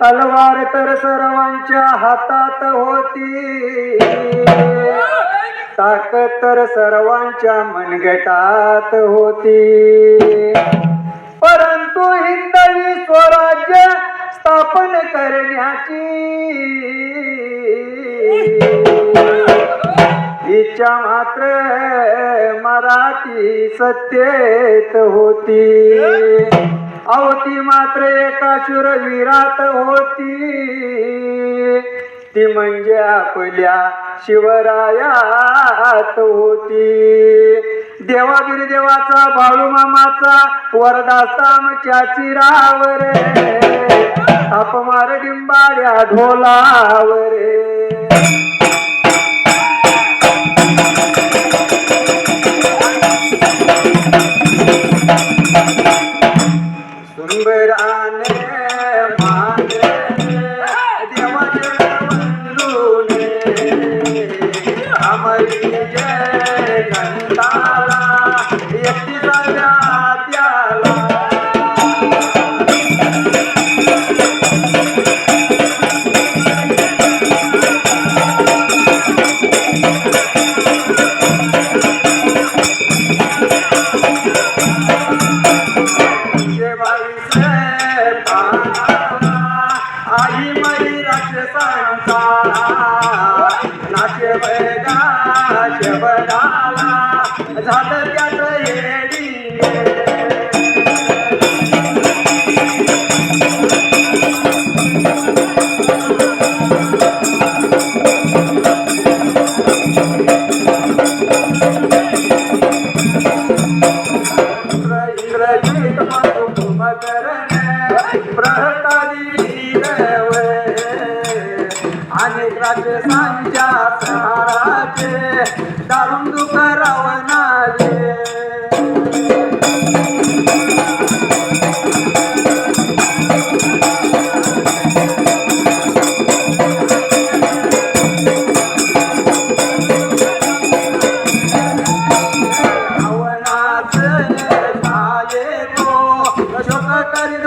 तलवार तर सर्वांच्या हातात होती. ताकद तर सर्वांच्या मनगटात होती. परंतु हिंदवी स्वराज्य स्थापन करण्याची इच्छा मात्र मराठी सत्तेत होती. अवती मात्र एका शूरवीरात होती. ती म्हणजे आपल्या शिवरायात होती. देवागिरी देवाचा भाऊ मामाचा आमच्या चिरावर अपमार डिंबाड्या ढोलावर But I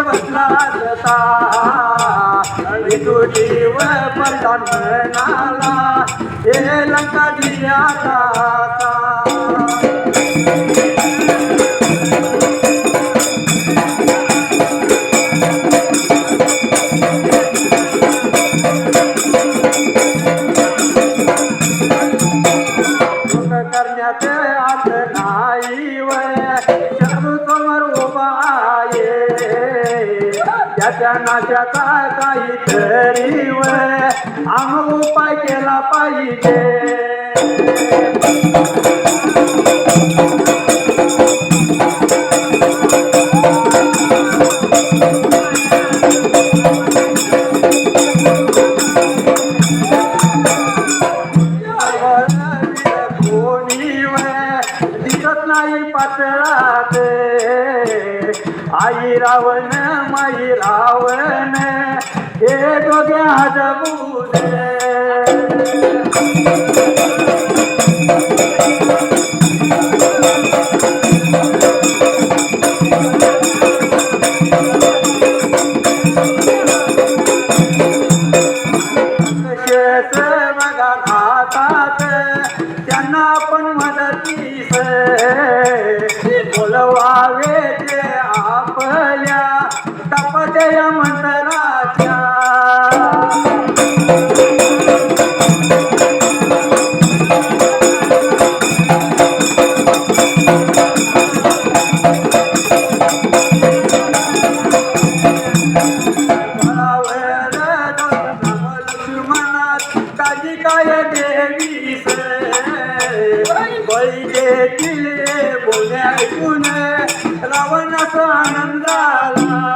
बसला असता विदुजीव पडला म्हणाला हे लंका दियाचा करण्याचे त्याच्या नाशाचा काहीतरी वय आम उपाय केला पाहिजे. दोघे केले बोल्या ऐकून. रावणाचा आनंद आला.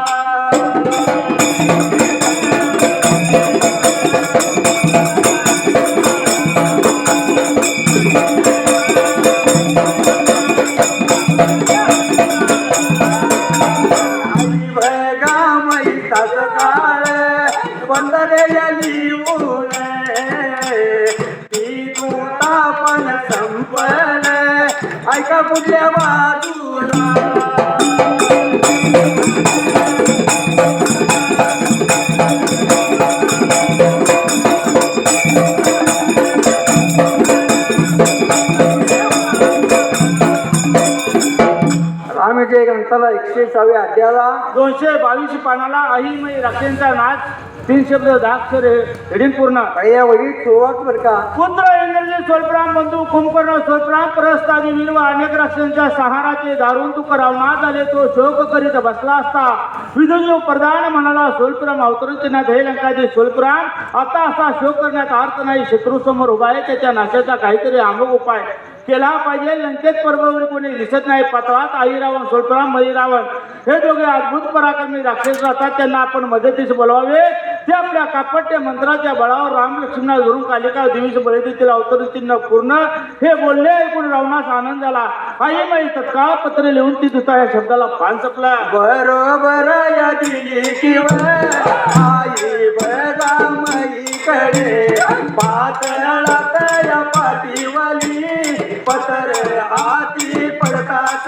आई भगा मैसाच काळ. बंदरे लिहून ముద్రమా बाजूला एकशे सहाव्या अध्यायाला. दोनशे बावीस पानाला अहिमय राक्षांचा नाच. तीन शब्द दाक्षर हेडिंग पूर्ण. वही सुरुवात बर का. पुत्र इंद्रजी स्वल्पराम बंधू कुंभकर्ण स्वल्पराम परस्तादी वीर व अनेक राक्षांच्या सहाराचे दारून तुक रावणात आले तो शोक करीत बसला असता. विदुजो प्रधान म्हणाला स्वल्पराम अवतरण ना लंकाचे स्वल्पराम आता असा शोक करण्यात अर्थ नाही शत्रू समोर उभा आहे त्याच्या नाशाचा काहीतरी आमोग उपाय. केला पाहिजे. लंकेत पर्ववर कोणी दिसत नाही. पातळात आई रावण सोलपराम मई रावण हे दोघे अद्भुत पराक्रमी राक्षस राहतात. त्यांना आपण मदतीस बोलवावे ते आपल्या कापट्य मंत्राच्या बळावर राम लक्ष्मणा धरून कालिका देवीस बळी देतील चिन्ह पूर्ण. हे बोलले ऐकून रावणास आनंद झाला. आई माई तत्काळ पत्र लिहून ती दुता या शब्दाला पान सपला. बरोबर या दिली किंवा आई पतर हाती पडताच.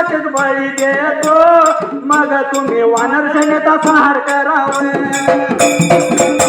काली मातेच बळी देतो. मग तुम्ही वानर सेनेचा संहार करावे.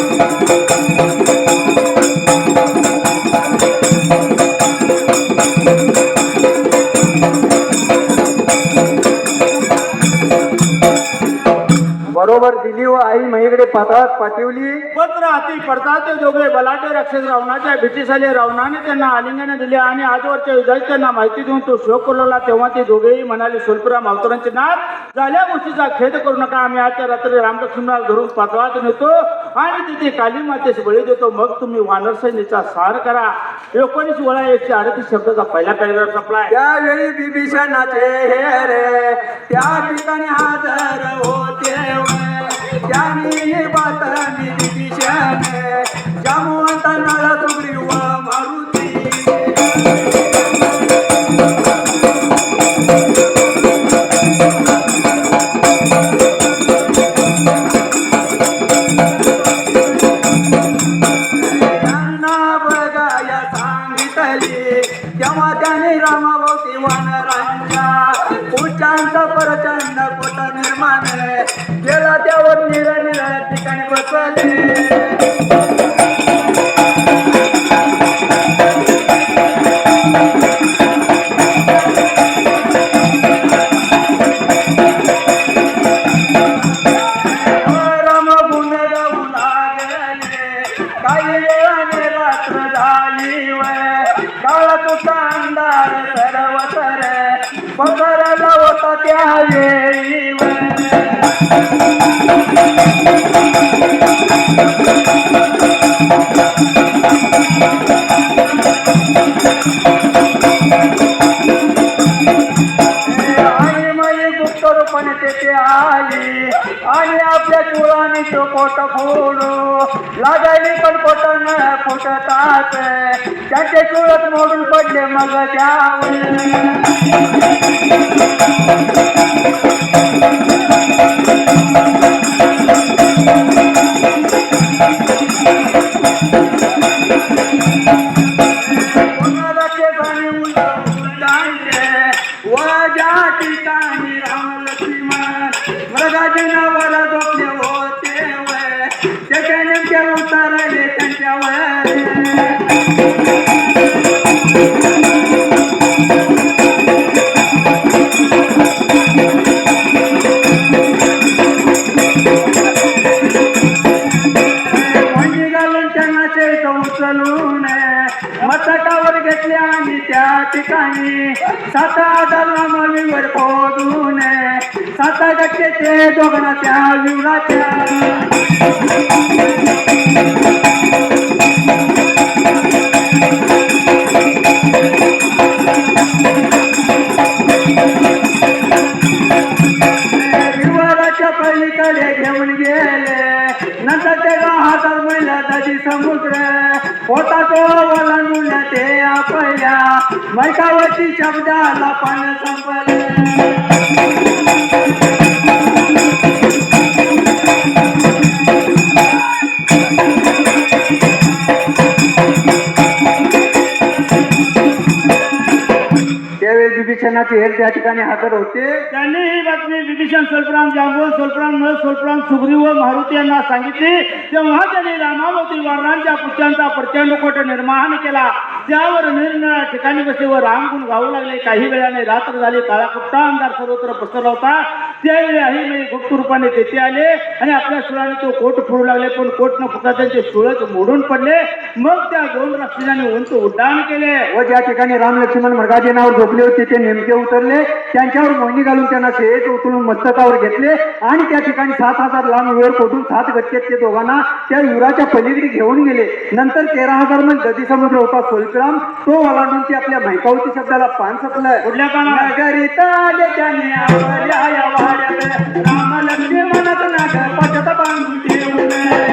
पातळात पाठवली. पत्र हाती पडतात ते दोघे. बलाटे राक्षस रावणाच्या आले रावणाने त्यांना आलिंगन दिले आणि आजवरच्या युद्धाची त्यांना माहिती देऊन तो शोक कळवला तेव्हा ते दोघेही म्हणाले स्वल्पराम अवतरांचे नाथ झाल्या गोष्टीचा खेद करू नका. आम्ही आजच्या रात्री रामलक्ष्मणाला धरून पातळात नेतो आणि तिथे काली मातेस बळी देतो. मग तुम्ही वानर सैन्याचा सार करा. एकोणीस वेळा एकशे अडतीस शब्दाचा पहिला पॅरेग्राफ संपलाय. त्यावेळी बिभीषणाचे हे रे त्या ठिकाणी हजर होते. त्यांनी बातमी बिभीषण जामवंत नळ सुग्रीव मारुती आली आणि आपल्या चुळाने तो पोट फोडू लागायली पण पोट न फुटतात. त्याचे चुळत मोडून पडले मग त्यावर. Rajana सात टक्के ते दोघांना पलीकडे घेऊन गेले. नंतर ते महिला समुद्र. होता तो ओलांडून ते आपल्या. मैकावरती शब्दाला पान संपले. त्यावेळी विभीषणाचे हेर त्या ठिकाणी हजर होते. त्यांनी ही बातमी विभीषण स्वल्पराम जांबवत स्वल्पराम नळ स्वल्पराम सुग्रीव व मारुती यांना सांगितली. तेव्हा त्यांनी रामावती वारणांच्या पुत्रांचा प्रचंड कोट निर्माण केला. त्यावर निरनिळ्या ठिकाणी कसे व रामगुण गाऊ लागले. काही वेळाने रात्र झाली काळा कुट्टा अंधार सर्वत्र पसरला होता. त्यावेळी आई मी गुप्त रूपाने तेथे आले आणि आपल्या सुराने तो कोट फोडू लागले. पण कोट न फुटा त्यांचे सुळच मोडून पडले. मग त्या दोन राक्षसांनी उंच उड्डाण केले. व ज्या ठिकाणी राम लक्ष्मण मृगाजीनावर झोपले होते ते नेमके उतरले. त्यांच्यावर मोहिनी घालून त्यांना शेत उचलून मस्तकावर घेतले. आणि त्या ठिकाणी सात हजार लांब वेळ पोटून सात गटकेत ते दोघांना त्या युराच्या पलीकडे घेऊन गेले. नंतर तेरा हजार म्हणजे मध्ये दधी समुद्र होता सोलग्राम तो ओलांडून ते आपल्या म्हैकावती शब्दाला पान सपलं कुठल्या कानाला? नगरीत आले त्याने आवडल्या या वाड्यात. राम लक्ष्मणात नाग पचत बांधून ठेवले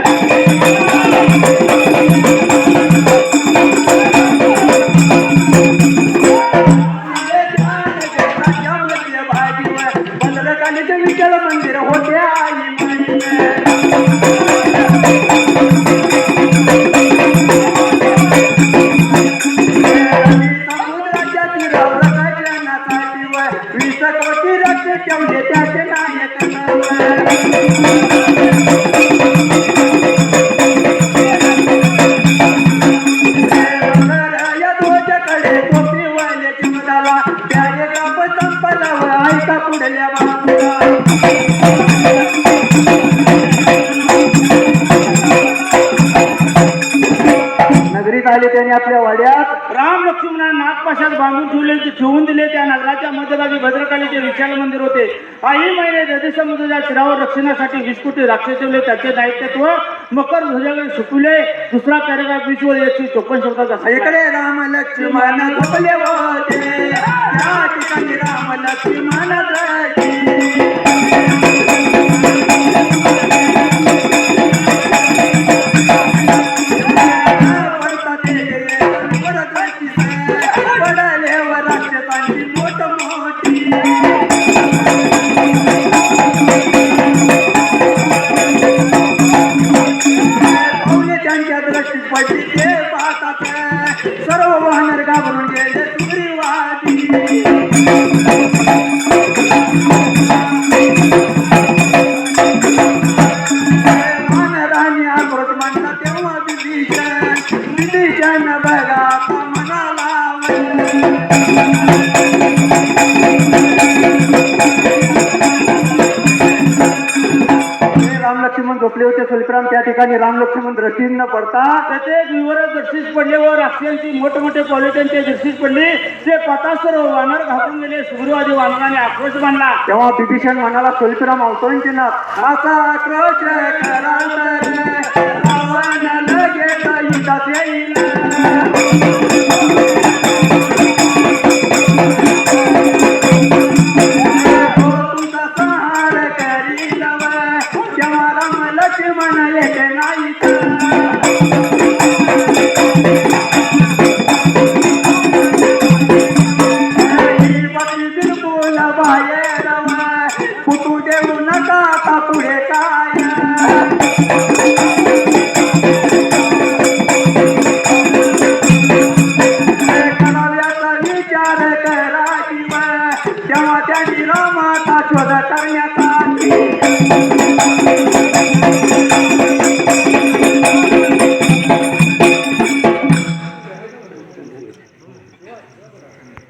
त्याने आपल्या वाड्यात राम लक्ष्मणांना नागपाशात बांधून ठेवले ते ठेवून दिले. त्या नगराच्या मध्यभागी भद्रकालीचे विशाल मंदिर होते. काही महिने नदी समुद्राच्या तीरावर रक्षणासाठी वीस कोटी राक्षस ठेवले. त्याचे दायित्व मकर ध्वजाकडे सुटले. दुसरा पॅरेग्राफ वीस वर एकशे चोपन्न शब्दाचा आहे. इकडे राम लक्ष्मण त्या ठिकाणी राम लक्ष्मण ठिकाणी राम लक्ष्मण दृष्टीन न पडता तेथे विवर दर्शीस पडले व राक्षसांची मोठमोठे पॉलिटनचे दर्शीस पडली ते पतासर वानर घाबरून गेले सुग्रीवादी वानराने आक्रोश मानला तेव्हा बिभीषण म्हणाला सुलकराम अवतरण ना? असा आक्रोश करा बाहेर कुठू देऊ नका पुढे काय?